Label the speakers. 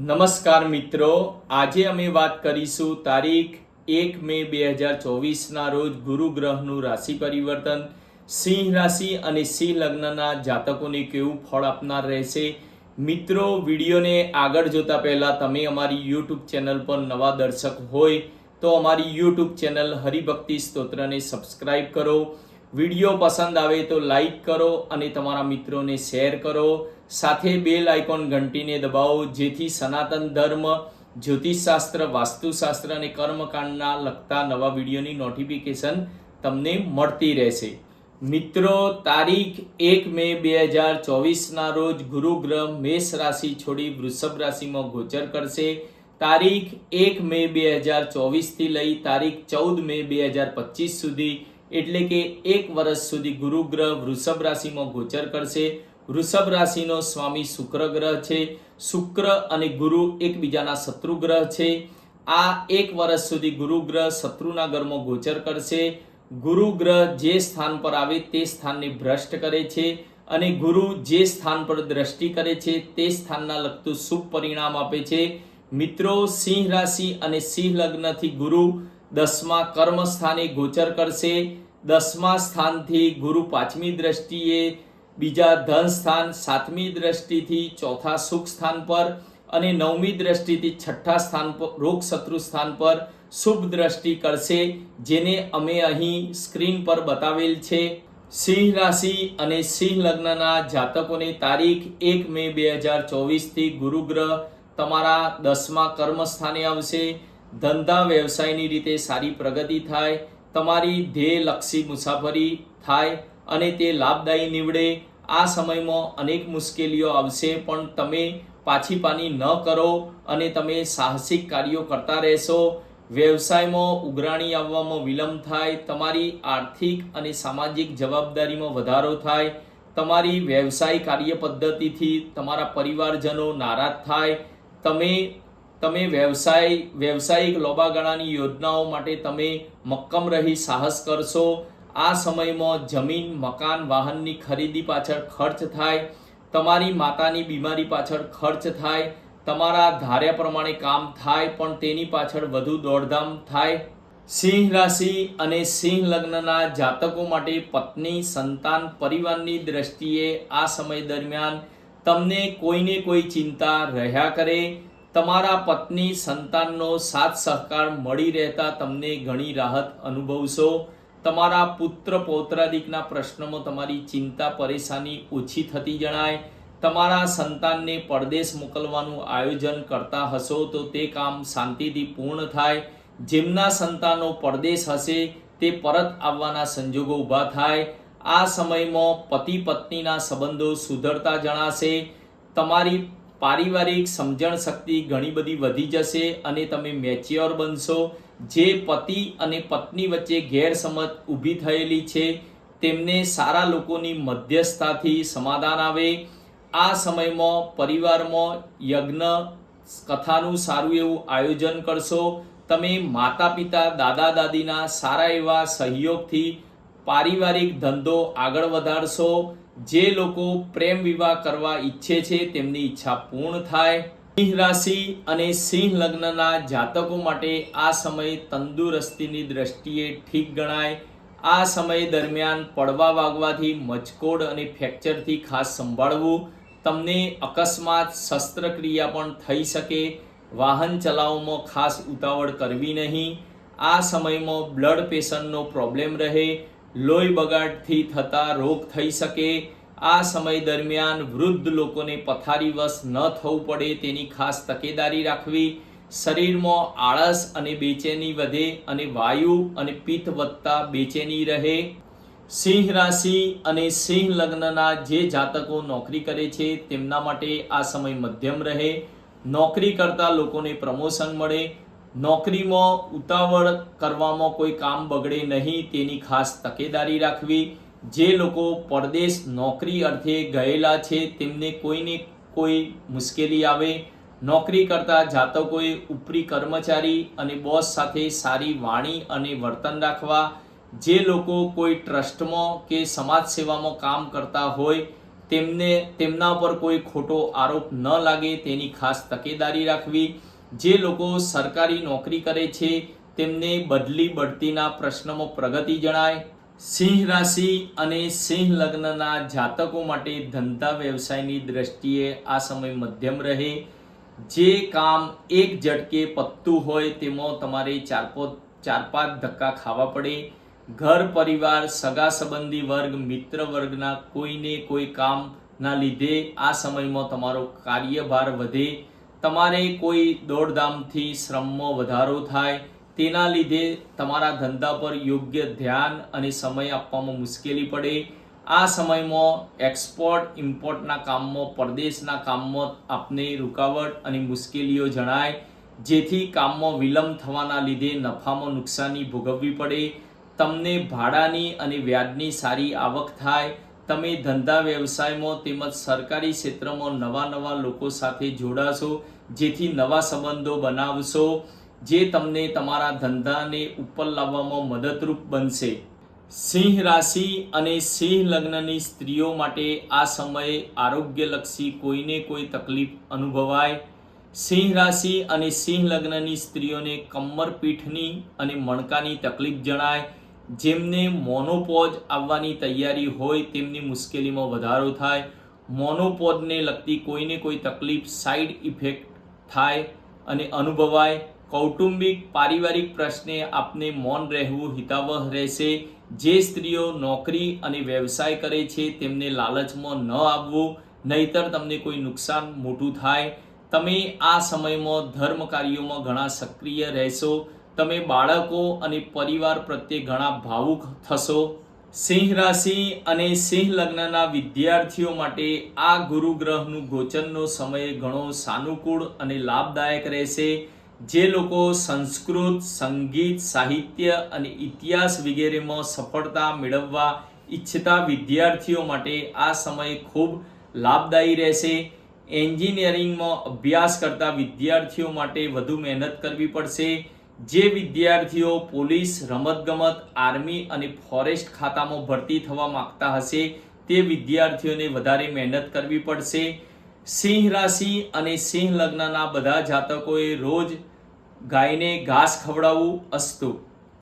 Speaker 1: નમસ્કાર મિત્રો, આજે અમે વાત કરીશું તારીખ એક મે બે હજાર ચોવીસના રોજ ગુરુ ગ્રહનું રાશિ પરિવર્તન. સિંહ રાશિ અને સિંહ લગ્નના જાતકોને કેવું ફળ આપનાર રહેશે? મિત્રો, વિડીયોને આગળ જોતા પહેલાં તમે અમારી યુટ્યુબ ચેનલ પર નવા દર્શક હોય તો અમારી યુટ્યુબ ચેનલ હરિભક્તિ સ્તોત્રને સબસ્ક્રાઇબ કરો. વીડિયો પસંદ આવે તો લાઈક કરો અને તમારા મિત્રોને શેર કરો. સાથે બેલ આઇકોન ઘંટીને દબાવો, જેથી સનાતન ધર્મ, જ્યોતિષશાસ્ત્ર, વાસ્તુશાસ્ત્ર અને કર્મકાંડના લગતા નવા વિડીયોની નોટિફિકેશન તમને મળતી રહેશે. મિત્રો, તારીખ એક મે બે હજાર ચોવીસના રોજ ગુરુ ગ્રહ મેષ રાશિ છોડી વૃષભ રાશિમાં ગોચર કરશે. તારીખ એક મે બે હજાર ચોવીસથી લઈ તારીખ ચૌદ મે બે હજાર પચીસ સુધી, એટલે કે એક વર્ષ સુધી ગુરુ ગ્રહ વૃષભ રાશિમાં ગોચર કરશે. વૃષભ રાશિનો સ્વામી શુક્ર ગ્રહ છે. શુક્ર અને ગુરુ એકબીજાના શત્રુ ગ્રહ છે. આ એક વર્ષ સુધી ગુરુ ગ્રહ શત્રુના ઘરમાં ગોચર કરશે. ગુરુ ગ્રહ જે સ્થાન પર આવે તે સ્થાનને ભ્રષ્ટ કરે છે અને ગુરુ જે સ્થાન પર દ્રષ્ટિ કરે છે તે સ્થાનના લગતું શુભ પરિણામ આપે છે. મિત્રો, સિંહ રાશિ અને સિંહ લગ્નથી ગુરુ દસમા કર્મ સ્થાને ગોચર કરશે. દસમા સ્થાનથી ગુરુ પાંચમી દ્રષ્ટિએ બીજા ધન સ્થાન સાતમી દ્રષ્ટિથી ચોથા સુખ સ્થાન પર અને નવમી દ્રષ્ટિથી છઠ્ઠા સ્થાન પર રોગ શત્રુ સ્થાન પર શુભ દ્રષ્ટિ કરશે, જેને અમે અહીં સ્ક્રીન પર બતાવેલ છે. સિંહ રાશિ અને સિંહ લગ્નના જાતકોને તારીખ એક મે બે હજાર ચોવીસથી ગુરુગ્રહ તમારા દસમા કર્મ સ્થાને આવશે. ધંધા વ્યવસાયની રીતે સારી પ્રગતિ થાય, તમારી ધ્યેયલક્ષી મુસાફરી થાય અને તે લાભદાયી નીવડે. આ સમયમાં અનેક મુશ્કેલીઓ આવશે, પણ તમે પાછી પાની ન કરો અને તમે સાહસિક કાર્યો કરતા રહેશો. વ્યવસાયમાં ઉઘરાણી આવવામાં વિલંબ થાય, તમારી આર્થિક અને સામાજિક જવાબદારીમાં વધારો થાય, તમારી વ્યવસાય કાર્ય પદ્ધતિથી તમારા પરિવારજનો નારાજ થાય. તમે તમે વ્યવસાય, વ્યવસાયિક લોબાગાળાની યોજનાઓ માટે તમે મક્કમ રહી સાહસ કરશો. આ સમયમાં જમીન, મકાન, વાહનની ખરીદી પાછળ ખર્ચ થાય, તમારી માતાની બીમારી પાછળ ખર્ચ થાય, તમારા ધાર્યા પ્રમાણે કામ થાય, પણ તેની પાછળ વધુ દોડધામ થાય. સિંહ રાશિ અને સિંહ લગ્નના જાતકો માટે પત્ની, સંતાન, પરિવારની દ્રષ્ટિએ આ સમય દરમિયાન તમને કોઈને કોઈ ચિંતા રહ્યા કરે, તમારા પત્ની, સંતાનનો સાથ સહકાર મળી રહેતા તમને ઘણી રાહત અનુભવશો. તમારા પુત્ર પૌત્રાદિકના પ્રશ્નમાં તમારી ચિંતા, પરેશાની ઓછી થતી જણાય. તમારા સંતાનને પરદેશ મોકલવાનું આયોજન કરતા હશો તો તે કામ શાંતિથી પૂર્ણ થાય. જેમના સંતાનો પરદેશ હશે, તે પરત આવવાના સંજોગો ઊભા થાય. આ સમયમાં પતિ પત્નીના સંબંધો સુધરતા જણાશે. તમારી પારિવારિક સમજણ શક્તિ ઘણી બધી વધી જશે અને તમે મેચ્યોર બનશો. જે પતિ અને પત્ની વચ્ચે ગેરસમજ ઊભી થયેલી છે, તેમને સારા લોકોની મધ્યસ્થતાથી સમાધાન આવે. આ સમયમાં પરિવારમાં યજ્ઞ, કથાનું સારું એવું આયોજન કરશો. તમે માતા પિતા દાદા દાદીના સારા એવા સહયોગથી પારિવારિક ધંધો આગળ વધારશો. જે લોકો પ્રેમ વિવાહ કરવા ઈચ્છે છે, તેમની ઈચ્છા પૂર્ણ થાય. સિંહ રાશિ અને સિંહ લગ્નના જાતકો માટે આ સમય તંદુરસ્તીની દ્રષ્ટિએ ઠીક ગણાય. આ સમય દરમિયાન પડવા વાગવાથી મચકોડ અને ફ્રેક્ચરથી ખાસ સંભાળવું. તમને અકસ્માત, શસ્ત્રક્રિયા પણ થઈ શકે. વાહન ચલાવવામાં ખાસ ઉતાવળ કરવી નહીં. આ સમયમાં બ્લડ પ્રેશરનો પ્રોબ્લેમ રહે. લોહી બગાડથી થતા રોગ થઈ શકે. આ સમય દરમિયાન વૃદ્ધ લોકોને પથારીવશ ન થવું પડે તેની ખાસ તકેદારી રાખવી, શરીરમાં આળસ અને બેચેની વધે અને વાયુ અને પિત્ત વધતા બેચેની રહે. સિંહ રાશિ અને સિંહ લગ્નના જે જાતકો નોકરી કરે છે, તેમના માટે આ સમય મધ્યમ રહે. નોકરી કરતા લોકોને પ્રમોશન મળે. નોકરીમાં ઉતાવળ કરવામાં કોઈ કામ બગડે નહીં તેની ખાસ તકેદારી રાખવી. જે લોકો પરદેશ નોકરી અર્થે ગયેલા છે, તેમને કોઈને કોઈ મુશ્કેલી આવે. નોકરી કરતા જાતકોએ ઉપરી કર્મચારી અને બોસ સાથે સારી વાણી અને વર્તન રાખવા. જે લોકો કોઈ ટ્રસ્ટમાં કે સમાજ સેવામાં કામ કરતા હોય, તેમને તેમના પર કોઈ ખોટો આરોપ ન લાગે, તેની ખાસ તકેદારી રાખવી. જે લોકો સરકારી નોકરી કરે છે, તેમને બદલી બઢતીના પ્રશ્નમાં પ્રગતિ જણાય. સિંહ રાશિ અને સિંહ લગ્નના જાતકો માટે ધંધા વ્યવસાયની દ્રષ્ટિએ આ સમય મધ્યમ રહે. જે કામ એક ઝટકે પતતું હોય તેમાં તમારે ચાર ચાર પાંચ ધક્કા ખાવા પડે. ઘર, પરિવાર, સગા સંબંધી વર્ગ, મિત્ર વર્ગના કોઈને કોઈ કામના લીધે આ સમયમાં તમારો કાર્યભાર વધે. તમારે કોઈ દોડધામથી શ્રમમાં વધારો થાય. તેના લીધે તમારા ધંધા પર યોગ્ય ધ્યાન અને સમય આપવામાં મુશ્કેલી પડે. આ સમયમાં એક્સપોર્ટ ઇમ્પોર્ટના કામમાં, પરદેશના કામમાં આપને રૂકાવટ અને મુશ્કેલીઓ જણાય. જેથી કામમાં વિલંબ થવાના લીધે નફામાં નુકસાની ભોગવવી પડે. તમને ભાડાની અને વ્યાજની સારી આવક થાય. તમે ધંધા વ્યવસાયમાં તેમજ સરકારી ક્ષેત્રમાં નવા નવા લોકો સાથે જોડાશો. જેથી નવા સંબંધો બનાવશો. જે તમને તમારા ધંધાને ઉપર લાવવામાં મદદરૂપ બનશે. સિંહ રાશિ અને સિંહ લગ્નની સ્ત્રીઓ માટે આ સમયે આરોગ્યલક્ષી કોઈને કોઈ તકલીફ અનુભવાય. સિંહ રાશિ અને સિંહ લગ્નની સ્ત્રીઓને કમર પીઠની અને મણકાની તકલીફ જણાય. જેમને મોનોપોજ આવવાની તૈયારી હોય તેમની મુશ્કેલીમાં વધારો થાય. મોનોપોજને લગતી કોઈને કોઈ તકલીફ સાઈડ ઇફેક્ટ થાય અને અનુભવાય. કૌટુંબિક, પારિવારિક પ્રશ્ને આપને મૌન રહેવું હિતાવહ રહેશે. જે સ્ત્રીઓ નોકરી અને વ્યવસાય કરે છે, તેમને લાલચમાં ન આવવું, નહીતર તમને કોઈ નુકસાન મોટું થાય. તમે આ સમયમાં ધર્મ કાર્યોમાં ઘણા સક્રિય રહેશો. તમે બાળકો અને પરિવાર પ્રત્યે ઘણા ભાવુક થશો. સિંહ રાશિ અને સિંહ લગ્નના વિદ્યાર્થીઓ માટે આ ગુરુ ગ્રહનું ગોચરનો સમય ઘણો સાનુકૂળ અને લાભદાયક રહેશે. જે લોકો સંસ્કૃત, સંગીત, સાહિત્ય અને ઇતિહાસ વગેરેમાં સફળતા મેળવવા ઈચ્છતા વિદ્યાર્થીઓ માટે આ સમય ખૂબ લાભદાયી રહેશે. એન્જિનિયરિંગમાં અભ્યાસ કરતા વિદ્યાર્થીઓ માટે વધુ મહેનત કરવી પડશે. જે વિદ્યાર્થીઓ પોલીસ, રમતગમત, આર્મી અને ફોરેસ્ટ ખાતામાં ભરતી થવા માંગતા હશે, તે વિદ્યાર્થીઓને વધારે મહેનત કરવી પડશે. સિંહ રાશિ અને સિંહ લગ્નના બધા જાતકોએ રોજ ગાયને ઘાસ ખવડાવવું અસ્તુ.